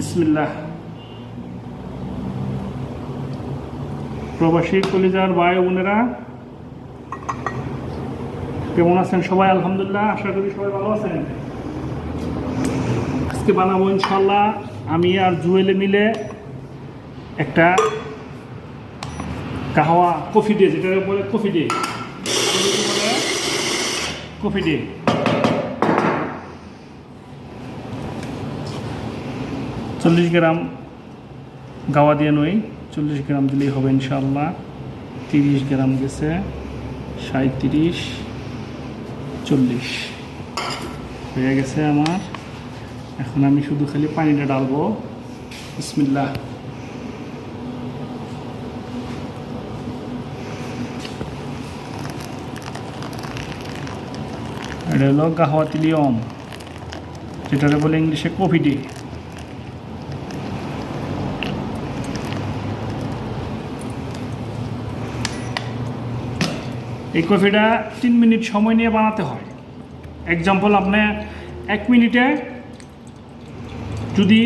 বিসমিল্লাহ। প্রবাসী কলিজার ভাই বোনেরা, কেমন আছেন সবাই? আলহামদুলিল্লাহ, আশা করি সবাই ভালো আছেন। আজকে বানাবো ইনশাল্লাহ আমি আর জুয়েলে মিলে একটা কাহওয়া কফি ডে যেটা বলে কফি ডে। Coffee day. চল্লিশ গ্রাম গাওয়া দিয়ে নই, চল্লিশ গ্রাম দিলেই হবে ইনশাল্লাহ তিরিশ গ্রাম গেছে সাঁত্রিশ চল্লিশ। হয়ে গেছে আমার। এখন আমি শুধু খালি পানিটা ডালবো বিসমিল্লাহ। এটা হলো গাহওয়াতিলিয়ম যেটাকে বলে ইংলিশে কফি এই কফিটা তিন মিনিট সময় নিয়ে বানাতে হয়। এক্সাম্পল আপনি এক মিনিটে যদি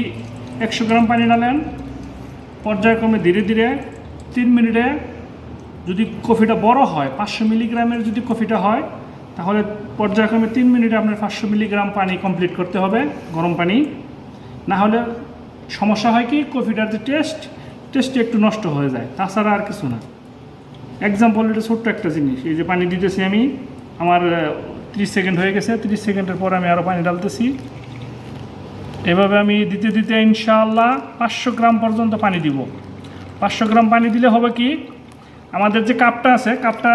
একশো গ্রাম পানি ডালেন পর্যায়ক্রমে ধীরে ধীরে তিন মিনিটে যদি কফিটা বড় হয়, পাঁচশো মিলিগ্রামের যদি কফিটা হয়, তাহলে পর্যায়ক্রমে তিন মিনিটে আপনার পাঁচশো মিলিগ্রাম পানি কমপ্লিট করতে হবে, গরম পানি। না হলে সমস্যা হয় কি, কফিটার যে টেস্ট টেস্টটি একটু নষ্ট হয়ে যায়, তাছাড়া আর কিছু না। এক্সাম্পল এটা ছোট্ট একটা জিনিস। এই যে পানি দিতেছি আমি, আমার ত্রিশ সেকেন্ড হয়ে গেছে, ত্রিশ সেকেন্ডের পর আমি আরও পানি ডালতেছি এভাবে আমি দিতে দিতে ইনশাআল্লাহ পাঁচশো গ্রাম পর্যন্ত পানি দিব। পাঁচশো গ্রাম পানি দিলে হবে কি, আমাদের যে কাপটা আছে, কাপটা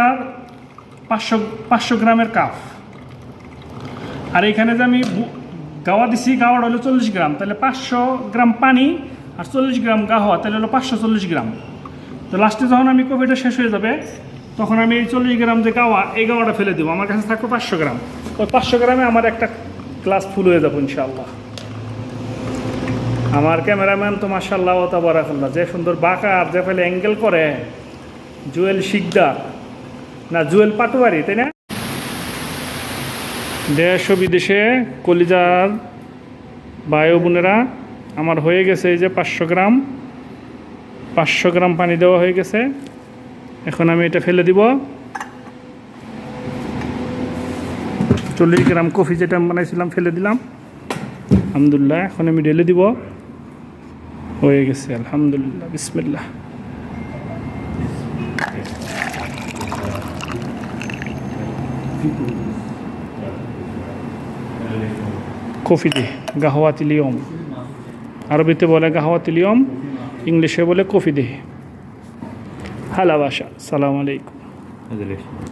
পাঁচশো পাঁচশো গ্রামের কাপ। আর এখানে যে আমি গাওয়া দিছি গাওয়ার হলো চল্লিশ গ্রাম। তাহলে পাঁচশো গ্রাম পানি আর চল্লিশ গ্রাম গাওয়া, তাহলে হলো পাঁচশো চল্লিশ গ্রাম। তো লাস্টে যখন আমি কফিটা শেষ হয়ে যাবে, তখন আমি এই চল্লিশ গ্রাম যে গাওয়া, এই গাওয়াটা ফেলে দেবো। আমার কাছে থাকবে পাঁচশো গ্রাম। ওই পাঁচশো গ্রামে আমার একটা গ্লাস ফুল হয়ে যাব ইনশাআল্লাহ। আমার ক্যামেরাম্যান তো মার্শাল্লাহ তাবারাকাল্লাহ যে সুন্দর বাঁকা আর যে ফেলে অ্যাঙ্গেল করে জুয়েল শিকদার। না জুয়েল পাটোয়ারি, তাই না? দেশ ও বিদেশে কলিজার বায়ু বোনেরা, আমার হয়ে গেছে এই যে পাঁচশো গ্রাম। পাঁচশো গ্রাম পানি দেওয়া হয়ে গেছে। এখন আমি এটা ফেলে দিব। চল্লিশ গ্রাম কফি যেটা বানাইছিলাম, ফেলে দিলাম। আলহামদুলিল্লাহ, এখন আমি ঢেলে দিব। হয়ে গেছে, আলহামদুলিল্লাহ, বিসমিল্লাহ। কফি দে গাহওয়াতিলিয়ম আরবিতে বলে গাহওয়াতিলিয়ম ইংলিশে বলে কফি দে হালাবাসা সালাম আলাইকুম।